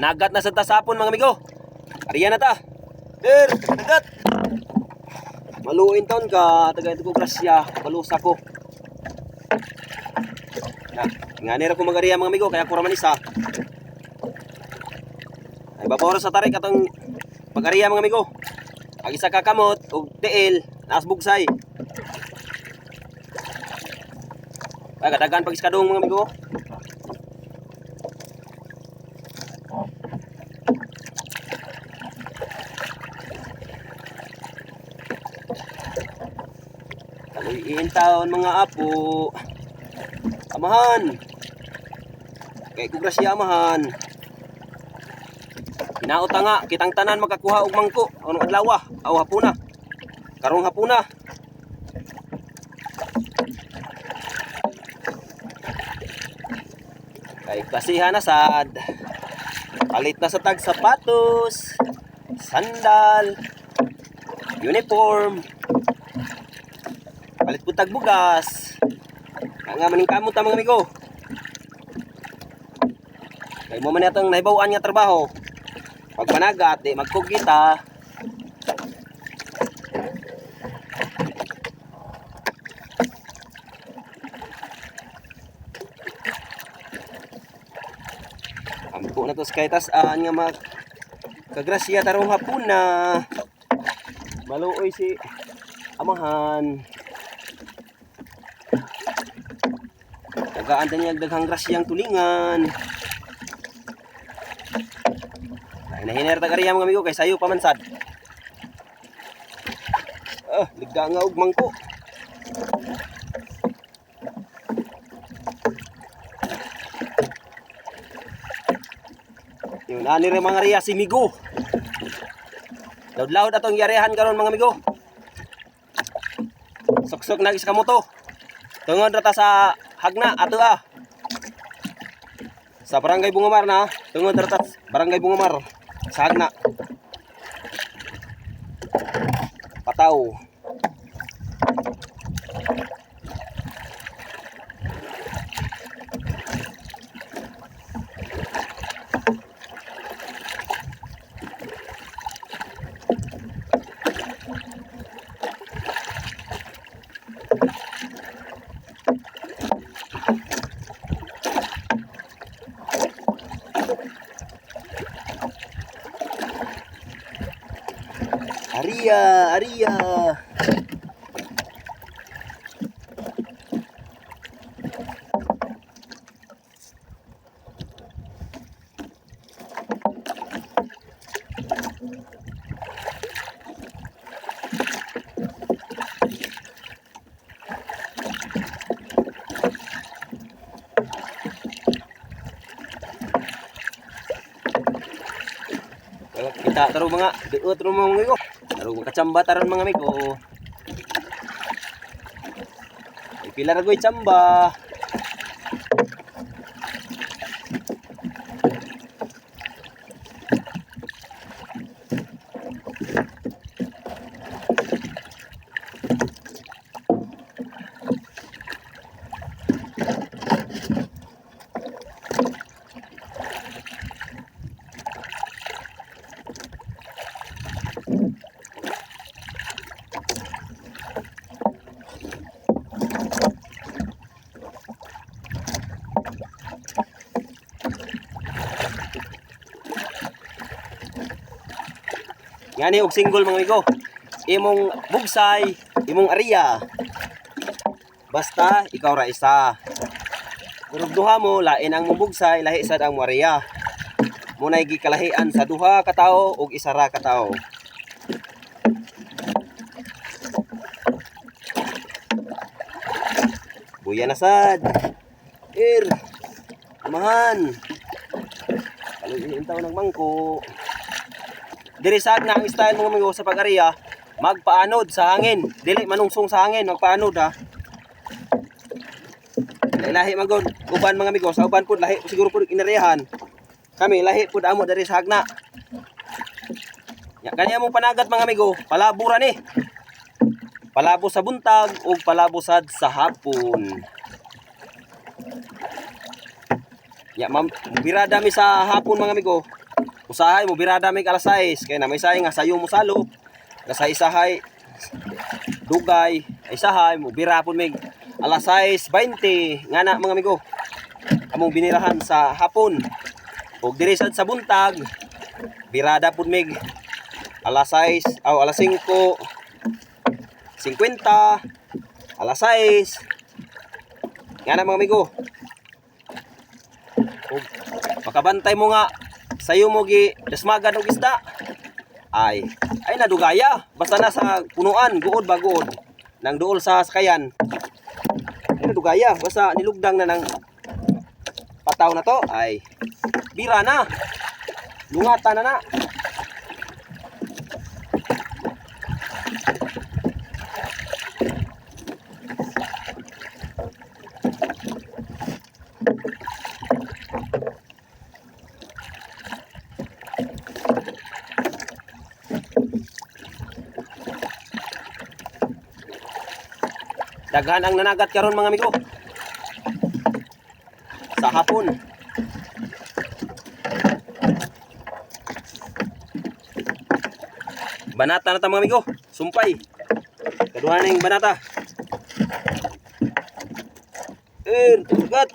Nagat na sa tasapon mga amigo. Ariya na ta. Der, nagat. Maluin taon ka, taga ito ko grasya, malusa ko. Na, nga nira ko magariya mga amigo, kaya kuraman isa. Ay baboro sa tarik atong pagariya mga amigo. Ang isa ka kamot, o tiil, naas bugsay. Ay, kadagan pag iskadong mga amigo. Taon mga apo. Amahan. Kay kugra siya amahan. Hinaot nga, kitang tanan makakuha og mangko. Anong adlaw ah? Aw hapuna. Karong hapuna. Kay kasihan na sad. Palit na sa tag sapatos, sandal, uniform, palit po tag bugas. Nga maning kamot mga amigo. Kay mo man atong nahibawan nga trabaho. Pag panagat, di magkugita. Ampo na to sa kaitas aan nga mag kagrasya tarong hapon na maluoy si amahan Tagaan niya daghang grasyang tulingan ay nahiner ta kariya mga amigo kay sayo pamansad ah ligda nga og mangko Yun, ani rin mga riya si Migo. Laud-laud atong yarehan karon mga amigo. Suksok na sa kamoto. Tungod rata sa hagna ato ah. Sa barangay Bungamar na, tungod rata sa barangay Bungamar sa hagna. Pataw. haría Kita taruh mga duot ro mga amigo. Taruh makachamba taron mga amigo. Ay pila ra goy chamba. Ngani og single mga amigo. Imong bugsay, imong ariya. Basta ikaw ra isa. Pero duha mo lain ang mubugsay, lahi sad ang Maria. Munay gikalahian sa duha ka tawo ug isa ra ka tawo. Buya na sad. Ir. Amahan. Kaluin tawo ng mangko. Diri nga ang style mga amigo sa pag-ariya, magpaanod sa hangin. Dili manungsong sa hangin, magpaanod ha. Lahi magod uban mga amigo, sa uban pud lahi siguro pud inariyahan. Kami lahi pud amo dari sa hagna. Ya kaniya mo panagat mga amigo, palabura ni. Palabo sa buntag ug palabo sad sa hapon. Ya, ma'am, birada mi sa hapon mga amigo. Usahay mo birada mi alas 6 kay na may say nga sayo mo salo. Nasa isahay dugay, ay sahay mo birapon mi alas 6:20 nga na mga amigo. Among binirahan sa hapon. Ug diri sad sa buntag birada pud mig alas 6 aw alas 5 50 alas 6 nga na mga amigo ug makabantay mo nga sayo mo gi dasmagan og isda. Ay ay nadugaya. Basta na sa punuan guod ba guod. Nang duol sa sakayan. Ay nadugaya. Basta nilugdang na ng pataw na to. Ay bira na. Lungatan na na Daghan ang nanagat karon mga amigo. Sa hapon. Banata na ta mga amigo. Sumpay. Kaduha na yung banata. Eh, tugat.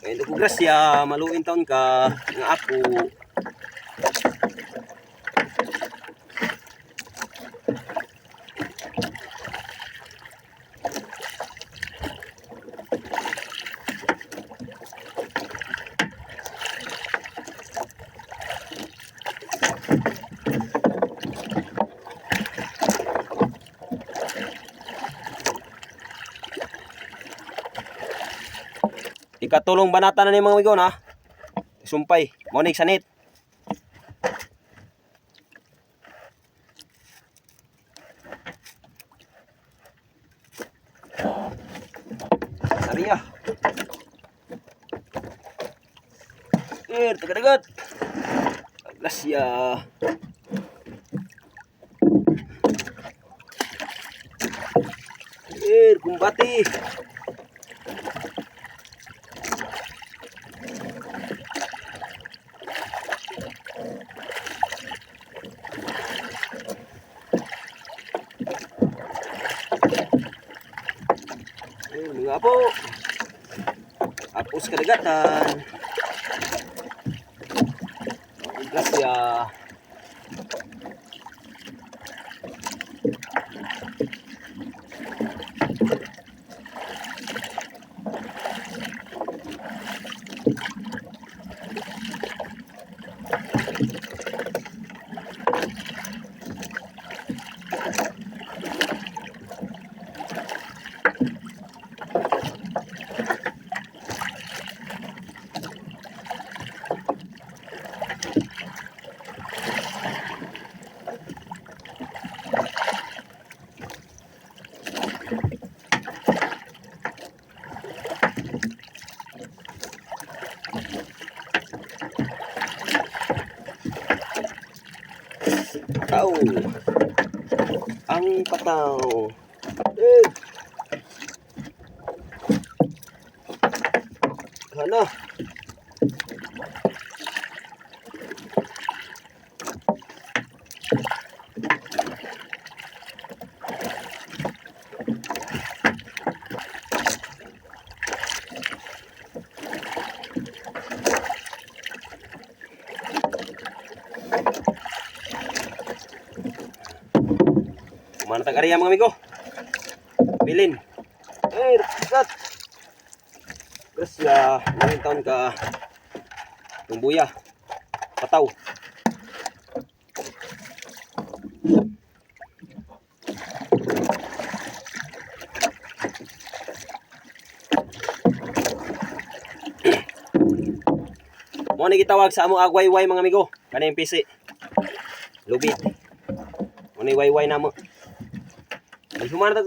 Kaya ko grasya, maluin taon ka, nga apo. Ikatulong banata na ni mga amigo na. Sumpay, monig sanit. Ariya. Eh, tagadagat. Aglasya. Eh, kumbati. Ayun, mga apo. Apos kadagatan. Grasya. Pataw. Ang pataw. Eh. Hana. Kumana tag area mga amigo. Bilin. Eh, kat. Grasya, ngayon taon ka. Tumbuya. Pataw. Mo ni gitawag sa among agwayway mga amigo. Kani yung PC. Lubid. Mo ni wayway na mo. Ay humana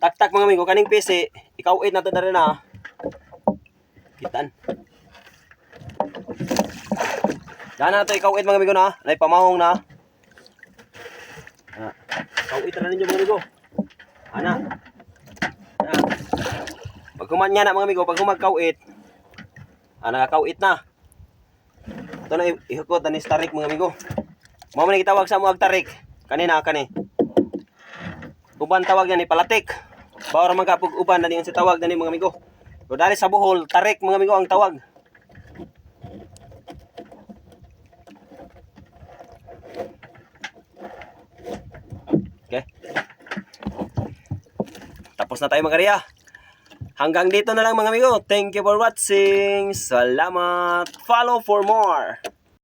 tak-tak mga amigo kaning PC. Ikaw eight na na rin na. Kitan. Dana na to ikaw eight mga amigo na. Nay pamahong na. Ah, ikaw eight na ninyo mga amigo. Ana. Ana. Pag niya na mga amigo, pag humagkawit, ah, nakakawit na. Ito na ihukot na ni tarik mga amigo. Mao man gitawag sa mga tarik. Kanina kani. Uban tawag yan ni palatik. Bawra man kapag uban na niyon si tawag na ni mga amigo. So dali sa buhol, tarik mga amigo ang tawag. Okay. Tapos na tayo mag-area. Hanggang dito na lang mga amigo. Thank you for watching. Salamat. Follow for more.